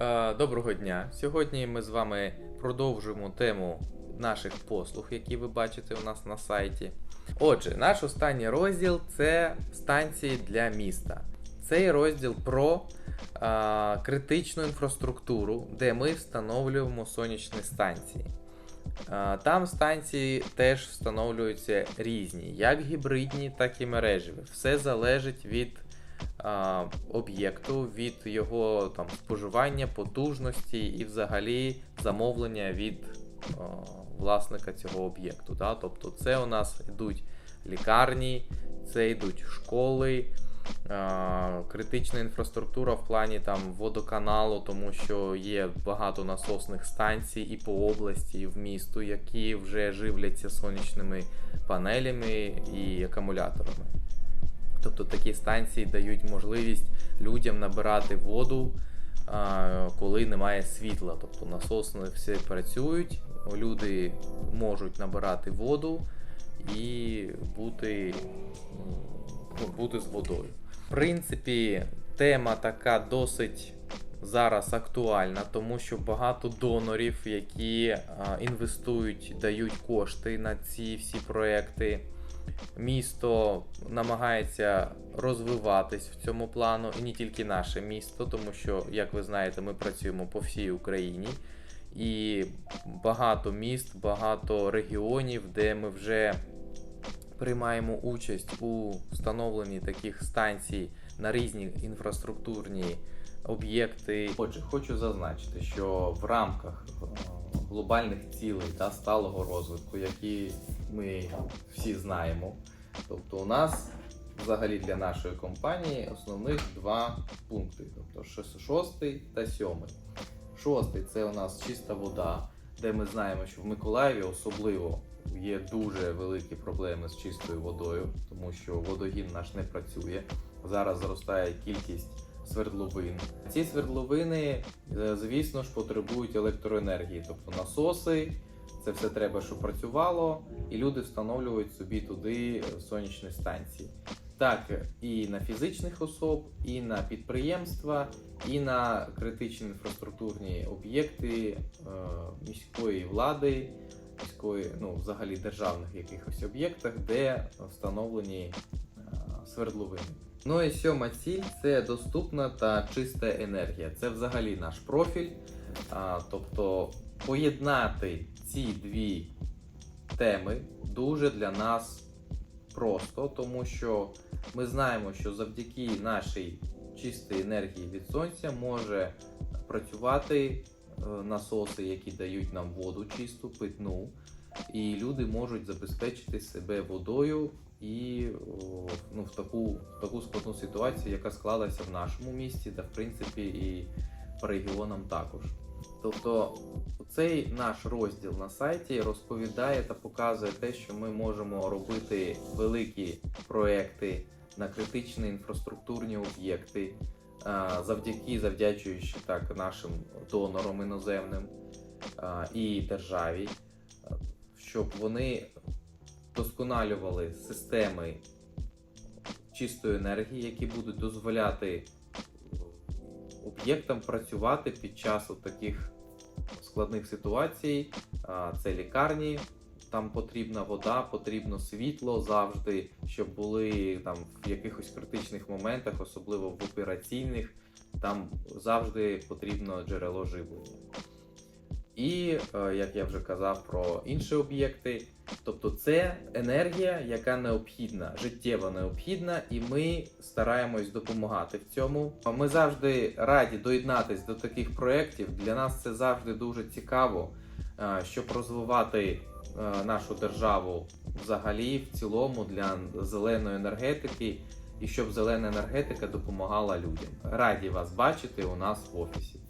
Е, Доброго дня! Сьогодні ми з вами продовжуємо тему наших послуг, які ви бачите у нас на сайті. Отже, наш останній розділ це станції для міста. Цей розділ про е, критичну інфраструктуру, де ми встановлюємо сонячні станції. Е, Там станції теж встановлюються різні, як гібридні, так і мережеві. Все залежить від а, об'єкту, від його там, споживання, потужності і взагалі замовлення від а, власника цього об'єкту. Да? Тобто це у нас йдуть лікарні, це йдуть школи, критична інфраструктура в плані там, водоканалу, тому що є багато насосних станцій і по області, і в місту, які вже живляться сонячними панелями і акумуляторами. Тобто такі станції дають можливість людям набирати воду, коли немає світла. Тобто насоси всі працюють, люди можуть набирати воду і бути, ну, бути з водою. В принципі, тема така досить зараз актуальна, тому що багато донорів, які інвестують, дають кошти на ці всі проекти місто намагається розвиватись в цьому плану, і не тільки наше місто, тому що, як ви знаєте, ми працюємо по всій Україні. І багато міст, багато регіонів, де ми вже приймаємо участь у встановленні таких станцій на різні інфраструктурні об'єкти. Отже, хочу зазначити, що в рамках е, глобальних цілей та сталого розвитку, які ми всі знаємо, тобто у нас взагалі для нашої компанії основних два пункти, тобто шостий та сьомий. Шостий це у нас чиста вода, де ми знаємо, що в Миколаєві особливо є дуже великі проблеми з чистою водою, тому що водогін наш не працює. Зараз зростає кількість свердловин. Ці свердловини, е, звісно ж, потребують електроенергії, тобто насоси. Це все треба, щоб працювало, і люди встановлюють собі туди сонячні станції. Так, і на фізичних особ, і на підприємства, і на критичні інфраструктурні об'єкти е, міської влади, міської, ну, взагалі державних якихось об'єктах, де встановлені е, свердловини. Ну і сьома ціль це доступна та чиста енергія. Це взагалі наш профіль. Тобто поєднати ці дві теми дуже для нас просто, тому що ми знаємо, що завдяки нашій чистій енергії від сонця може працювати е, насоси, які дають нам воду чисту, питну, і люди можуть забезпечити себе водою і ну, в таку, таку складну ситуацію, яка склалася в нашому місті, та в принципі і по регіонам також. Тобто цей наш розділ на сайті розповідає та показує те, що ми можемо робити великі проекти на критичні інфраструктурні об'єкти, завдяки завдячуючи так нашим донорам іноземним і державі, щоб вони досконалювали системи чистої енергії, які будуть дозволяти об'єктам працювати під час таких складних ситуацій. Це лікарні, там потрібна вода, потрібно світло завжди, щоб були там в якихось критичних моментах, особливо в операційних, там завжди потрібно джерело живлення. І, е, як я вже казав про інші об'єкти, тобто це енергія, яка необхідна, життєво необхідна, і ми стараємось допомагати в цьому. Ми завжди раді доєднатись до таких проєктів. Для нас це завжди дуже цікаво, е, щоб розвивати е, нашу державу взагалі в цілому для зеленої енергетики, і щоб зелена енергетика допомагала людям. Раді вас бачити у нас в офісі.